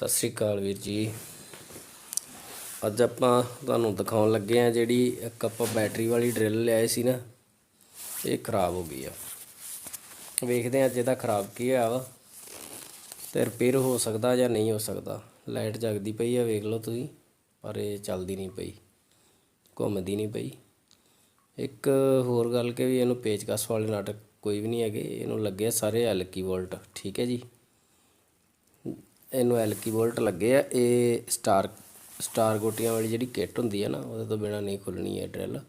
ਸਤਿ ਸ੍ਰੀ ਅਕਾਲ ਵੀਰ ਜੀ। ਅੱਜ ਆਪਾਂ ਤੁਹਾਨੂੰ ਦਿਖਾਉਣ ਲੱਗੇ ਆ ਜਿਹੜੀ ਇੱਕ ਆਪਾਂ ਬੈਟਰੀ ਵਾਲੀ ਡਰਿਲ ਲਿਆਏ ਸੀ ਨਾ, ਇਹ ਖਰਾਬ ਹੋ ਗਈ ਆ। ਵੇਖਦੇ ਆ ਅੱਜ ਇਹਦਾ ਖਰਾਬ ਕੀ ਹੋਇਆ ਵਾ ਤੇ ਰਿਪੇਅਰ ਹੋ ਸਕਦਾ ਜਾਂ ਨਹੀਂ ਹੋ ਸਕਦਾ। ਲਾਈਟ ਜਗਦੀ ਪਈ ਆ, ਵੇਖ ਲਓ ਤੁਸੀਂ, ਪਰ ਇਹ ਚੱਲਦੀ ਨਹੀਂ ਪਈ, ਘੁੰਮਦੀ ਨਹੀਂ ਪਈ। ਇੱਕ ਹੋਰ ਗੱਲ ਕਿ ਵੀ ਇਹਨੂੰ ਪੇਚਕਸ ਵਾਲੇ ਨਾਟਕ ਕੋਈ ਵੀ ਨਹੀਂ ਹੈਗੇ, ਇਹਨੂੰ ਲੱਗੇ ਆ ਸਾਰੇ ਐਲਕੀ ਵੋਲਟ, ਠੀਕ ਹੈ ਜੀ? ਇਹਨੂੰ ਐਲਕੀ ਬੋਲਟ ਲੱਗੇ ਆ, ਇਹ ਸਟਾਰ ਸਟਾਰ ਗੋਟੀਆਂ ਵਾਲੀ ਜਿਹੜੀ ਕਿੱਟ ਹੁੰਦੀ ਹੈ ਨਾ, ਉਹਦੇ ਤੋਂ ਬਿਨਾ ਨਹੀਂ ਖੁੱਲਣੀ ਹੈ ਡਰਿਲ।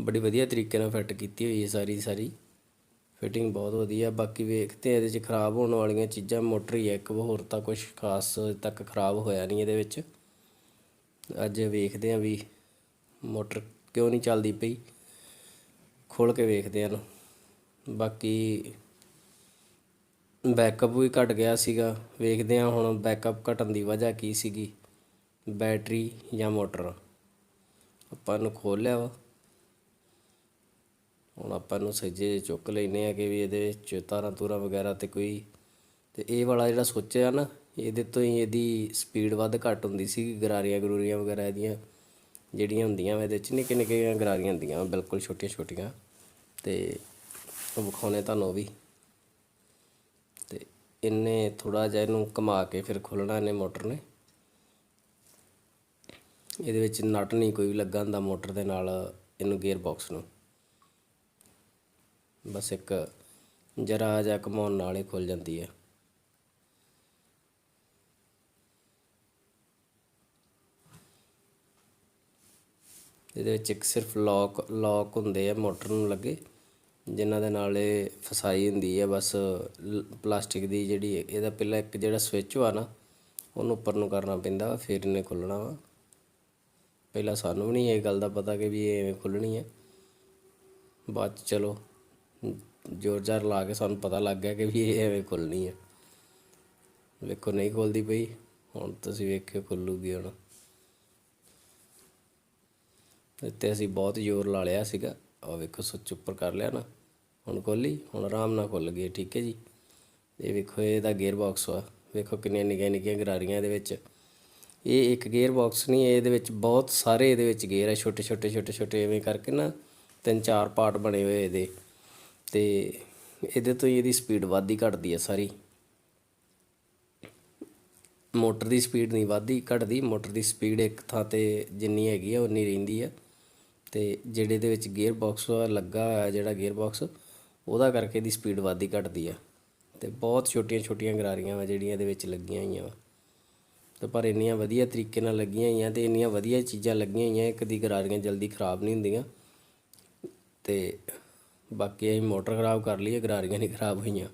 ਬੜੀ ਵਧੀਆ ਤਰੀਕੇ ਨਾਲ ਫਿੱਟ ਕੀਤੀ ਹੋਈ ਹੈ ਸਾਰੀ ਸਾਰੀ। ਫਿਟਿੰਗ ਬਹੁਤ ਵਧੀਆ, ਬਾਕੀ ਵੇਖਦੇ ਆ ਇਹਦੇ 'ਚ ਖਰਾਬ ਹੋਣ ਵਾਲੀਆਂ ਚੀਜ਼ਾਂ, ਮੋਟਰ ਹੀ ਹੈ ਇੱਕ, ਹੋਰ ਤਾਂ ਕੁਝ ਖਾਸ ਤੱਕ ਖਰਾਬ ਹੋਇਆ ਨਹੀਂ ਇਹਦੇ ਵਿੱਚ। ਅੱਜ ਵੇਖਦੇ ਆ ਵੀ ਮੋਟਰ ਕਿਉਂ ਨਹੀਂ ਚੱਲਦੀ ਪਈ। ਖੋਲ ਕੇ ਵੇਖਦੇ ਆ ਬਾਕੀ ਬੈਕਅਪ ਵੀ ਘੱਟ ਗਿਆ ਸੀਗਾ। ਵੇਖਦੇ ਹਾਂ ਹੁਣ ਬੈਕਅਪ ਘਟਣ ਦੀ ਵਜ੍ਹਾ ਕੀ ਸੀਗੀ। ਬੈਟਰੀ ਜਾਂ ਮੋਟਰ? ਆਪਾਂ ਨੂੰ ਖੋਲ ਲਿਆ ਵਾ। ਹੁਣ ਆਪਾਂ ਨੂੰ ਸੱਜੇ ਚੁੱਕ ਲੈਨੇ ਆ ਕਿ ਵੀ ਇਹਦੇ ਵਿੱਚ ਤਾਰਾਂ ਤੂਰਾਂ ਵਗੈਰਾ ਤੇ ਕੋਈ ਤੇ ਇਹ ਵਾਲਾ ਜਿਹੜਾ ਸੋਚਿਆ ਨਾ ਇਹਦੇ ਤੋਂ ਹੀ ਇਹਦੀ ਸਪੀਡ ਵੱਧ ਘੱਟ ਹੁੰਦੀ ਸੀ ਗਰਾਰੀਆਂ ਗਰੂਰੀਆਂ ਵਗੈਰਾ ਇਹਦੀਆਂ ਜਿਹੜੀਆਂ ਹੁੰਦੀਆਂ ਵਾ ਇਹਦੇ ਚ ਨਿੱਕੇ ਨਿੱਕੇ ਗਰਾਰੀਆਂ ਹੁੰਦੀਆਂ ਵਾ, ਬਿਲਕੁਲ ਛੋਟੀਆਂ ਛੋਟੀਆਂ। ਤੇ ਉਹ ਵਿਖਾਉਣੇ ਤੁਹਾਨੂੰ ਉਹ ਵੀ। ਇਹਨੇ ਥੋੜਾ ਜਿਹਾ ਇਹਨੂੰ ਘੁਮਾ ਕੇ ਫਿਰ ਖੋਲਣਾ ਇਹਨੇ ਮੋਟਰ ਨੇ। ਇਹਦੇ ਵਿੱਚ ਨਟ ਨਹੀਂ ਕੋਈ ਵੀ ਲੱਗਾ ਹੁੰਦਾ ਮੋਟਰ ਦੇ ਨਾਲ ਇਹਨੂੰ ਗੇਅਰ ਬਾਕਸ ਨੂੰ। ਬਸ ਇੱਕ ਜਰਾ ਜਿਹਾ ਘੁਮਾਉਣ ਨਾਲ ਹੀ ਖੁੱਲ ਜਾਂਦੀ ਹੈ। ਇਹਦੇ ਵਿੱਚ ਇੱਕ ਸਿਰਫ ਲੌਕ ਲੌਕ ਹੁੰਦੇ ਆ ਮੋਟਰ ਨੂੰ ਲੱਗੇ। ਜਿਨ੍ਹਾਂ ਦੇ ਨਾਲ ਇਹ ਫਸਾਈ ਹੁੰਦੀ ਹੈ ਬਸ ਲ- ਪਲਾਸਟਿਕ ਦੀ ਜਿਹੜੀ ਇਹਦਾ ਪਹਿਲਾਂ ਇੱਕ ਜਿਹੜਾ ਸਵਿਚ ਵਾ ਨਾ ਉਹਨੂੰ ਉੱਪਰ ਨੂੰ ਕਰਨਾ ਪੈਂਦਾ ਵਾ, ਫਿਰ ਇਹਨੇ ਖੁੱਲਣਾ ਵਾ। ਪਹਿਲਾਂ ਸਾਨੂੰ ਵੀ ਨਹੀਂ ਇਹ ਗੱਲ ਦਾ ਪਤਾ ਕਿ ਵੀ ਇਹ ਐਵੇਂ ਖੁੱਲਣੀ ਹੈ। ਬਾਅਦ 'ਚ ਚਲੋ ਜ਼ੋਰ ਜ਼ਾਰ ਲਾ ਕੇ ਸਾਨੂੰ ਪਤਾ ਲੱਗ ਗਿਆ ਕਿ ਵੀ ਇਹ ਐਵੇਂ ਖੁੱਲਣੀ ਹੈ। ਵੇਖੋ ਨਹੀਂ ਖੁੱਲਦੀ ਪਈ ਹੁਣ ਤੁਸੀਂ ਵੇਖਿਓ ਖੁੱਲੂਗੀ ਹੁਣ। ਤੇ ਅਸੀਂ ਬਹੁਤ ਜ਼ੋਰ ਲਾ ਲਿਆ ਸੀਗਾ। ਆ ਵੇਖੋ ਸੁੱਚ ਉੱਪਰ ਕਰ ਲਿਆ ਨਾ। ਹੁਣ ਖੋਲੀ, ਹੁਣ ਆਰਾਮ ਨਾਲ ਖੁੱਲ ਗਈ, ਠੀਕ ਹੈ ਜੀ। ਇਹ ਵੇਖੋ, ਇਹਦਾ ਗੇਅਰ ਬਾਕਸ ਵਾ ਵੇਖੋ ਕਿੰਨੀਆਂ ਨਿੱਕੀਆਂ ਨਿੱਕੀਆਂ ਗਰਾਰੀਆਂ ਇਹਦੇ ਵਿੱਚ। ਇਹ ਇੱਕ ਗੇਅਰ ਬਾਕਸ ਨਹੀਂ, ਇਹਦੇ ਵਿੱਚ ਬਹੁਤ ਸਾਰੇ ਇਹਦੇ ਵਿੱਚ ਗੇਅਰ ਹੈ ਛੋਟੇ ਛੋਟੇ ਛੋਟੇ ਛੋਟੇ ਐਵੇਂ ਕਰਕੇ ਨਾ ਤਿੰਨ ਚਾਰ ਪਾਰਟ ਬਣੇ ਹੋਏ ਇਹਦੇ। ਤੇ ਇਹਦੇ ਤੋਂ ਹੀ ਇਹਦੀ ਸਪੀਡ ਵੱਧਦੀ ਘਟਦੀ ਹੈ ਸਾਰੀ। ਮੋਟਰ ਦੀ ਸਪੀਡ ਨਹੀਂ ਵੱਧਦੀ, ਘਟਦੀ। ਮੋਟਰ ਦੀ ਸਪੀਡ ਇੱਕ ਥਾਂ ਤੇ ਜਿੰਨੀ ਹੈਗੀ ਆ, ਉਨੀ ਰਹਿੰਦੀ ਆ। ਤੇ ਜਿਹੜੇ ਦੇ ਵਿੱਚ ਗੇਅਰ ਬਾਕਸ ਲੱਗਾ ਹੋਇਆ ਜਿਹੜਾ ਗੇਅਰ ਬਾਕਸ ਉਹਦਾ ਕਰਕੇ ਇਹਦੀ ਸਪੀਡ ਵੱਧਦੀ ਘਟਦੀ ਆ। ਤੇ ਬਹੁਤ ਛੋਟੀਆਂ ਛੋਟੀਆਂ ਗਰਾਰੀਆਂ ਵਾ ਜਿਹੜੀਆਂ ਇਹਦੇ ਵਿੱਚ ਲੱਗੀਆਂ ਹੋਈਆਂ ਵਾ। ਤੇ ਪਰ ਇੰਨੀਆਂ ਵਧੀਆ ਤਰੀਕੇ ਨਾਲ ਲੱਗੀਆਂ ਹੋਈਆਂ ਤੇ ਇੰਨੀਆਂ ਵਧੀਆ ਚੀਜ਼ਾਂ ਲੱਗੀਆਂ ਹੋਈਆਂ, ਇੱਕ ਦੀ ਗਰਾਰੀਆਂ ਜਲਦੀ ਖਰਾਬ ਨਹੀਂ ਹੁੰਦੀਆਂ। ਤੇ ਬਾਕੀ ਅਸੀਂ ਮੋਟਰ ਖਰਾਬ ਕਰ ਲਈ ਗਰਾਰੀਆਂ ਨਹੀਂ ਖਰਾਬ ਹੋਈਆਂ।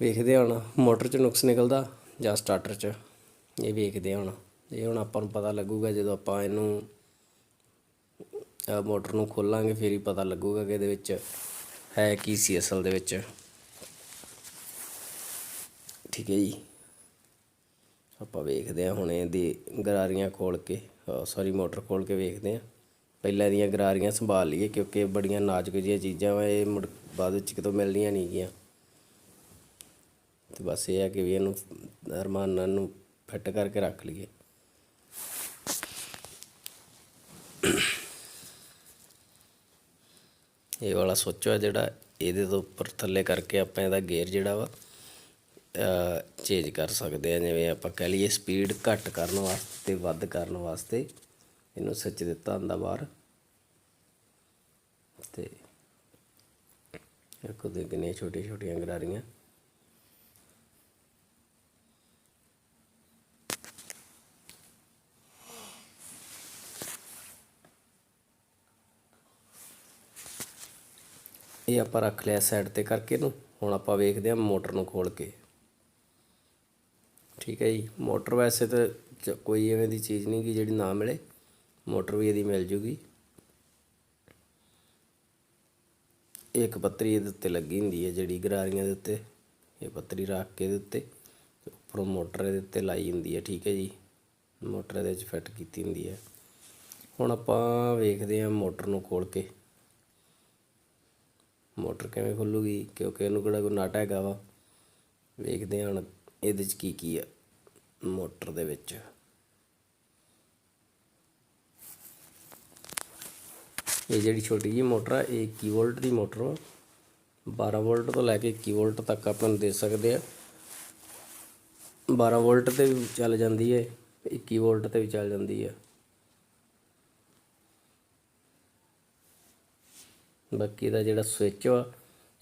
ਵੇਖਦੇ ਹਾਂ ਮੋਟਰ 'ਚ ਨੁਕਸ ਨਿਕਲਦਾ ਜਾਂ ਸਟਾਰਟਰ 'ਚ, ਇਹ ਵੇਖਦੇ ਹਾਂ ਇਹ ਹੁਣ ਆਪਾਂ ਨੂੰ ਪਤਾ ਲੱਗੂਗਾ ਜਦੋਂ ਆਪਾਂ ਇਹਨੂੰ ਮੋਟਰ ਨੂੰ ਖੋਲਾਂਗੇ, ਫਿਰ ਹੀ ਪਤਾ ਲੱਗੂਗਾ ਕਿ ਇਹਦੇ ਵਿੱਚ ਹੈ ਕੀ ਸੀ ਅਸਲ ਦੇ ਵਿੱਚ। ਠੀਕ ਹੈ ਜੀ। ਆਪਾਂ ਵੇਖਦੇ ਹਾਂ ਹੁਣ ਇਹਦੀ ਗਰਾਰੀਆਂ ਖੋਲ ਕੇ ਸੌਰੀ ਮੋਟਰ ਖੋਲ ਕੇ ਵੇਖਦੇ ਹਾਂ। ਪਹਿਲਾਂ ਇਹਦੀਆਂ ਗਰਾਰੀਆਂ ਸੰਭਾਲ ਲਈਏ, ਕਿਉਂਕਿ ਬੜੀਆਂ ਨਾਜ਼ੁਕ ਜਿਹੀਆਂ ਚੀਜ਼ਾਂ ਵਾ, ਇਹ ਮੁੜ ਬਾਅਦ ਵਿੱਚ ਕਿਤੋਂ ਮਿਲਣੀਆਂ ਨਹੀਂ ਗੀਆਂ। ਤੇ ਬਸ ਇਹ ਹੈ ਕਿ ਵੀ ਇਹਨੂੰ ਅਰਮਾਨ ਨੂੰ ਫਿੱਟ ਕਰਕੇ ਰੱਖ ਲਈਏ। ਇਹ ਵਾਲਾ ਸੋਚੋ ਜਿਹੜਾ ਇਹਦੇ ਤੋਂ ਉੱਪਰ ਥੱਲੇ ਕਰਕੇ ਆਪਾਂ ਇਹਦਾ ਗੇਅਰ ਜਿਹੜਾ ਵਾ ਚੇਂਜ ਕਰ ਸਕਦੇ ਆ। ਜਿਵੇਂ ਆਪਾਂ ਕਹਿ ਲਈਏ ਸਪੀਡ ਘੱਟ ਕਰਨ ਵਾਸਤੇ, ਵੱਧ ਕਰਨ ਵਾਸਤੇ ਇਹਨੂੰ ਸੱਚ ਦਿੱਤਾ ਹੁੰਦਾ ਬਾਹਰ। ਤੇ ਦੇਖੋ ਦੇ ਕਿੰਨੀਆਂ ਛੋਟੀਆਂ ਛੋਟੀਆਂ ਗਰਾਰੀਆਂ। ਇਹ ਆਪਾਂ ਰੱਖ ਲਿਆ ਸਾਈਡ ਤੇ ਕਰਕੇ ਨੂੰ ਹੁਣ ਆਪਾਂ ਵੇਖਦੇ ਹਾਂ ਮੋਟਰ ਨੂੰ ਖੋਲ ਕੇ। ਠੀਕ ਹੈ ਜੀ, ਮੋਟਰ ਵੈਸੇ ਤਾਂ ਚ- ਕੋਈ ਐਵੇਂ ਦੀ ਚੀਜ਼ ਨਹੀਂ ਕਿ ਜਿਹੜੀ ਨਾ ਮਿਲੇ, ਮੋਟਰ ਵੀ ਇਹਦੀ ਮਿਲ ਜੂਗੀ। ਇੱਕ ਪੱਤਰੀ ਇਹਦੇ ਉੱਤੇ ਲੱਗੀ ਹੁੰਦੀ ਹੈ, ਜਿਹੜੀ ਗਰਾਰੀਆਂ ਦੇ ਉੱਤੇ, ਇਹ ਪੱਤਰੀ ਰੱਖ ਕੇ ਇਹਦੇ ਉੱਤੇ ਉੱਪਰੋਂ ਮੋਟਰ ਇਹਦੇ ਉੱਤੇ ਲਾਈ ਹੁੰਦੀ ਹੈ, ਠੀਕ ਹੈ ਜੀ। ਮੋਟਰ ਇਹਦੇ ਵਿੱਚ ਫਿੱਟ ਕੀਤੀ ਹੁੰਦੀ ਹੈ। ਹੁਣ ਆਪਾਂ ਵੇਖਦੇ ਹਾਂ ਮੋਟਰ ਨੂੰ ਖੋਲ ਕੇ। ਮੋਟਰ ਕਿਵੇਂ ਖੁੱਲੂਗੀ? ਕਿਉਂਕਿ ਇਹਨੂੰ ਕਿਹੜਾ ਕੋਈ ਨਟ ਹੈਗਾ ਵਾ। ਵੇਖਦੇ ਹਾਂ ਹੁਣ ਇਹਦੇ 'ਚ ਕੀ ਕੀ ਆ ਮੋਟਰ ਦੇ ਵਿੱਚ। ਇਹ ਜਿਹੜੀ ਛੋਟੀ ਜਿਹੀ ਮੋਟਰ ਆ, ਇਹ 21 ਵੋਲਟ ਦੀ ਮੋਟਰ ਵਾ। 12 ਵੋਲਟ ਤੋਂ ਲੈ ਕੇ 21 ਵੋਲਟ ਤੱਕ ਆਪਾਂ ਨੂੰ ਦੇ ਸਕਦੇ ਆ। 12 ਵੋਲਟ ਤੇ ਵੀ ਚੱਲ ਜਾਂਦੀ ਹੈ 21 ਵੋਲਟ ਤੇ ਵੀ ਚੱਲ ਜਾਂਦੀ ਹੈ ਬਾਕੀ ਦਾ ਜਿਹੜਾ ਸਵਿਚ ਵਾ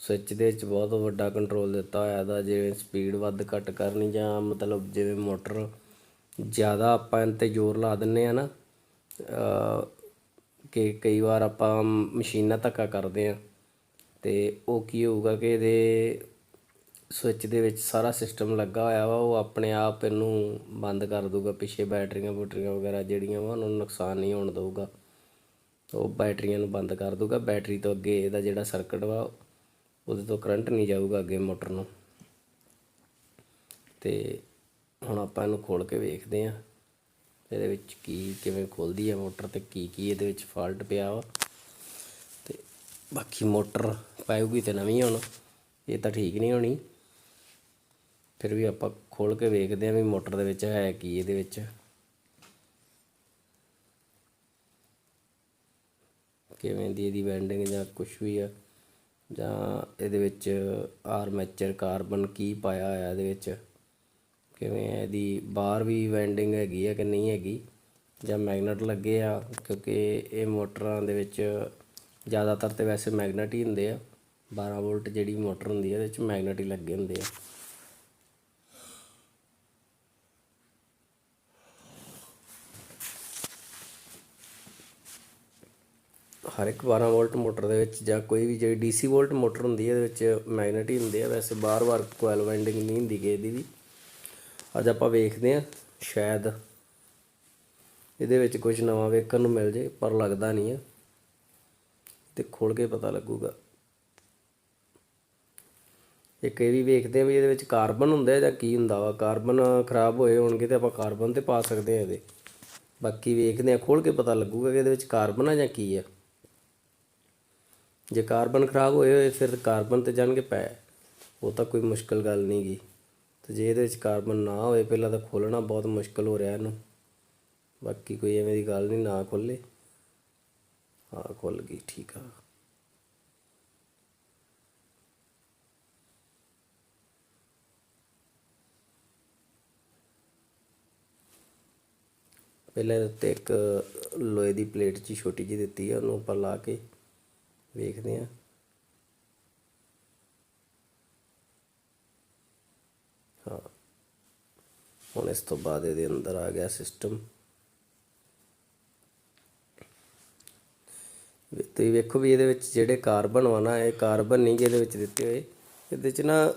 ਸਵਿਚ ਦੇ ਵਿੱਚ ਬਹੁਤ ਵੱਡਾ ਕੰਟਰੋਲ ਦਿੱਤਾ ਹੋਇਆ ਦਾ ਜਿਵੇਂ ਸਪੀਡ ਵੱਧ ਘੱਟ ਕਰਨੀ ਜਾਂ ਮਤਲਬ ਜਿਵੇਂ ਮੋਟਰ ਜ਼ਿਆਦਾ ਆਪਾਂ ਇਹਨਾਂ ਤੇ ਜ਼ੋਰ ਲਾ ਦਿੰਨੇ ਆ ਨਾ ਕਿ ਕਈ ਵਾਰ ਆਪਾਂ ਮਸ਼ੀਨਾਂ ਧੱਕਾ ਕਰਦੇ ਆ, ਤੇ ਉਹ ਕੀ ਹੋਊਗਾ ਕਿ ਇਹਦੇ ਸਵਿਚ ਦੇ ਵਿੱਚ ਸਾਰਾ ਸਿਸਟਮ ਲੱਗਾ ਹੋਇਆ ਵਾ, ਉਹ ਆਪਣੇ ਆਪ ਇਹਨੂੰ ਬੰਦ ਕਰ ਦੂਗਾ ਪਿੱਛੇ ਬੈਟਰੀਆਂ ਬੂਟਰੀਆਂ ਵਗੈਰਾ ਜਿਹੜੀਆਂ ਵਾ, ਉਹਨਾਂ ਨੂੰ ਨੁਕਸਾਨ ਨਹੀਂ ਹੋਣ ਦਊਗਾ। ਉਹ ਬੈਟਰੀਆਂ ਨੂੰ ਬੰਦ ਕਰ ਦੂਗਾ ਬੈਟਰੀ ਤੋਂ ਅੱਗੇ ਇਹਦਾ ਜਿਹੜਾ ਸਰਕਟ ਵਾ, ਉਹਦੇ ਤੋਂ ਕਰੰਟ ਨਹੀਂ ਜਾਊਗਾ ਅੱਗੇ ਮੋਟਰ ਨੂੰ। ਤੇ ਹੁਣ ਆਪਾਂ ਇਹਨੂੰ ਖੋਲ ਕੇ ਵੇਖਦੇ ਆ ਇਹਦੇ ਵਿੱਚ ਕੀ ਕਿਵੇਂ ਖੁੱਲਦੀ ਹੈ ਮੋਟਰ ਤੇ ਕੀ ਕੀ ਇਹਦੇ ਵਿੱਚ ਫਾਲਟ ਪਿਆ ਵਾ। ਤੇ ਬਾਕੀ ਮੋਟਰ ਪਾਉਗੀ ਤੇ ਨਵੀਂ ਹੁਣ, ਇਹ ਤਾਂ ਠੀਕ ਨਹੀਂ ਹੋਣੀ। ਫਿਰ ਵੀ ਆਪਾਂ ਖੋਲ ਕੇ ਵੇਖਦੇ ਆ ਵੀ ਮੋਟਰ ਦੇ ਵਿੱਚ ਹੈ ਕੀ ਇਹਦੇ ਵਿੱਚ। ਕਿਵੇਂ ਦੀ ਇਹਦੀ ਵੈਂਡਿੰਗ ਜਾਂ ਕੁਝ ਵੀ ਆ, ਜਾਂ ਇਹਦੇ ਵਿੱਚ ਆਰਮੇਚਰ ਕਾਰਬਨ ਕੀ ਪਾਇਆ ਹੋਇਆ ਇਹਦੇ ਵਿੱਚ, ਕਿਵੇਂ ਹੈ ਇਹਦੀ ਬਾਹਰ ਵੀ ਵੈਂਡਿੰਗ ਹੈਗੀ ਆ ਕਿ ਨਹੀਂ ਹੈਗੀ, ਜਾਂ ਮੈਗਨੇਟ ਲੱਗੇ ਆ, ਕਿਉਂਕਿ ਇਹ ਮੋਟਰਾਂ ਦੇ ਵਿੱਚ ਜ਼ਿਆਦਾਤਰ ਤੇ ਵੈਸੇ ਮੈਗਨੇਟ ਹੀ ਹੁੰਦੇ ਆ 12 ਵੋਲਟ ਜਿਹੜੀ ਮੋਟਰ ਹੁੰਦੀ ਆ, ਇਹਦੇ ਵਿੱਚ ਮੈਗਨੇਟ ਹੀ ਲੱਗੇ ਹੁੰਦੇ ਆ। ਹਰ ਇੱਕ 12 ਵੋਲਟ ਮੋਟਰ ਦੇ ਵਿੱਚ ਜਾਂ ਕੋਈ ਵੀ ਜਿਹੜੀ ਡੀਸੀ ਵੋਲਟ ਮੋਟਰ ਹੁੰਦੀ ਹੈ, ਇਹਦੇ ਵਿੱਚ ਮੈਗਨੇਟ ਹੀ ਹੁੰਦੇ ਆ ਵੈਸੇ ਬਾਰ-ਬਾਰ ਕੋਇਲ ਵਾਈਂਡਿੰਗ ਨਹੀਂ ਹੁੰਦੀ ਗੇ ਇਹਦੀ ਵੀ। ਅੱਜ ਆਪਾਂ ਵੇਖਦੇ ਹਾਂ, ਸ਼ਾਇਦ ਇਹਦੇ ਵਿੱਚ ਕੁਝ ਨਵਾਂ ਵੇਖਣ ਨੂੰ ਮਿਲ ਜੇ, ਪਰ ਲੱਗਦਾ ਨਹੀਂ ਹੈ। ਤੇ ਖੋਲ ਕੇ ਪਤਾ ਲੱਗੂਗਾ। ਇੱਕ ਇਹ ਵੀ ਵੇਖਦੇ ਆ ਵੀ ਇਹਦੇ ਵਿੱਚ ਕਾਰਬਨ ਹੁੰਦਾ ਜਾਂ ਕੀ ਹੁੰਦਾ ਵਾ। ਕਾਰਬਨ ਖਰਾਬ ਹੋਏ ਹੋਣਗੇ ਤੇ ਆਪਾਂ ਕਾਰਬਨ ਤੇ ਪਾ ਸਕਦੇ ਆ ਇਹਦੇ। ਬਾਕੀ ਵੇਖਦੇ ਆ ਖੋਲ ਕੇ ਪਤਾ ਲੱਗੂਗਾ ਕਿ ਇਹਦੇ ਵਿੱਚ ਕਾਰਬਨ ਆ ਜਾਂ ਕੀ ਆ। ਜੇ ਕਾਰਬਨ ਖਰਾਬ ਹੋਏ ਹੋਏ, ਫਿਰ ਕਾਰਬਨ ਤੇ ਜਾਣਗੇ ਪੈ। ਉਹ ਤਾਂ ਕੋਈ ਮੁਸ਼ਕਲ ਗੱਲ ਨਹੀਂ ਗੀ। ਤੇ ਜੇ ਇਹਦੇ ਵਿੱਚ ਕਾਰਬਨ ਨਾ ਹੋਏ, ਪਹਿਲਾਂ ਤਾਂ ਖੋਲਣਾ ਬਹੁਤ ਮੁਸ਼ਕਲ ਹੋ ਰਿਹਾ ਇਹਨੂੰ। ਬਾਕੀ ਕੋਈ ਐਵੇਂ ਦੀ ਗੱਲ ਨਹੀਂ, ਨਾ ਖੋਲੇ ਹਾਂ ਖੁੱਲ ਗਈ, ਠੀਕ ਆ। ਪਹਿਲਾਂ ਇਹਦੇ ਉੱਤੇ ਇੱਕ ਲੋਹੇ ਦੀ ਪਲੇਟ ਜੀ ਛੋਟੀ ਜਿਹੀ ਦਿੱਤੀ ਆ, ਉਹਨੂੰ ਆਪਾਂ ਲਾ ਕੇ। ਵੇਖਦੇ ਹਾਂ। ਹਾਂ। ਹੁਣ ਇਸ ਤੋਂ ਬਾਅਦ ਇਹਦੇ ਅੰਦਰ ਆ ਗਿਆ ਸਿਸਟਮ ਤੁਸੀਂ ਵੇਖੋ ਵੀ ਇਹਦੇ ਵਿੱਚ ਜਿਹੜੇ ਕਾਰਬਨ ਵਾ ਨਾ, ਇਹ ਕਾਰਬਨ ਨਹੀਂ ਗੇ ਇਹਦੇ ਵਿੱਚ ਦਿੱਤੇ ਹੋਏ। ਇਹਦੇ ਚ ਨਾ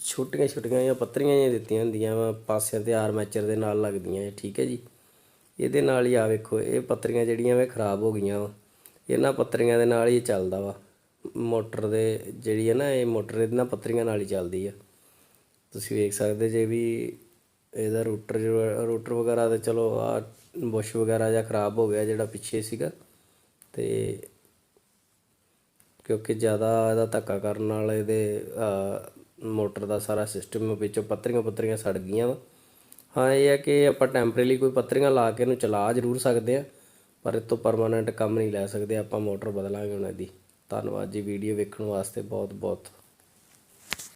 ਛੋਟੀਆਂ ਛੋਟੀਆਂ ਜਾਂ ਪੱਤਰੀਆਂ ਜਿਹੀਆਂ ਦਿੱਤੀਆਂ ਹੁੰਦੀਆਂ ਵਾ, ਪਾਸਿਆਂ ਤੇ ਆਰਮੇਚਰ ਦੇ ਨਾਲ ਲੱਗਦੀਆਂ ਇਹ ਠੀਕ ਹੈ ਜੀ। ਇਹਦੇ ਨਾਲ ਹੀ ਆ ਵੇਖੋ, ਇਹ ਪੱਤਰੀਆਂ ਜਿਹੜੀਆਂ ਵੇ ਖਰਾਬ ਹੋ ਗਈਆਂ ਵਾ। ਇਹਨਾਂ ਪੱਤਰੀਆਂ ਦੇ ਨਾਲ ਹੀ ਚੱਲਦਾ ਵਾ। ਮੋਟਰ ਦੇ ਜਿਹੜੀ ਹੈ ਨਾ, ਇਹ ਮੋਟਰ ਇਹਦੇ ਨਾਲ ਪੱਤਰੀਆਂ ਨਾਲ ਹੀ ਚੱਲਦੀ ਆ। ਤੁਸੀਂ ਵੇਖ ਸਕਦੇ ਜੇ ਵੀ ਇਹਦਾ ਰੂਟਰ ਜੋ- ਰੂਟਰ ਵਗੈਰਾ ਤੇ ਚਲੋ ਆ ਬੁਸ਼ ਵਗੈਰਾ ਜਾਂ ਖਰਾਬ ਹੋ ਗਿਆ ਜਿਹੜਾ ਪਿੱਛੇ ਸੀਗਾ ਤੇ ਕਿਉਂਕਿ ਜ਼ਿਆਦਾ ਇਹਦਾ ਧੱਕਾ ਕਰਨ ਨਾਲ ਇਹਦੇ ਮੋਟਰ ਦਾ ਸਾਰਾ ਸਿਸਟਮ ਵਿੱਚੋਂ ਪੱਤਰੀਆਂ ਪੱਤਰੀਆਂ ਸੜ ਗਈਆਂ ਵਾ। ਹਾਂ, ਇਹ ਹੈ ਕਿ ਆਪਾਂ ਟੈਂਪਰੇਰੀ ਕੋਈ ਪੱਤਰੀਆਂ ਲਾ ਕੇ ਇਹਨੂੰ ਚਲਾ ਜ਼ਰੂਰ ਸਕਦੇ ਆ। ਪਰ ਇਹ ਤੋਂ ਪਰਮਾਨੈਂਟ ਕੰਮ ਨਹੀਂ ਲੈ ਸਕਦੇ, ਆਪਾਂ ਮੋਟਰ ਬਦਲਾਂਗੇ ਉਹਨਾਂ ਦੀ। ਧੰਨਵਾਦ ਜੀ ਵੀਡੀਓ ਵੇਖਣ ਵਾਸਤੇ ਬਹੁਤ ਬਹੁਤ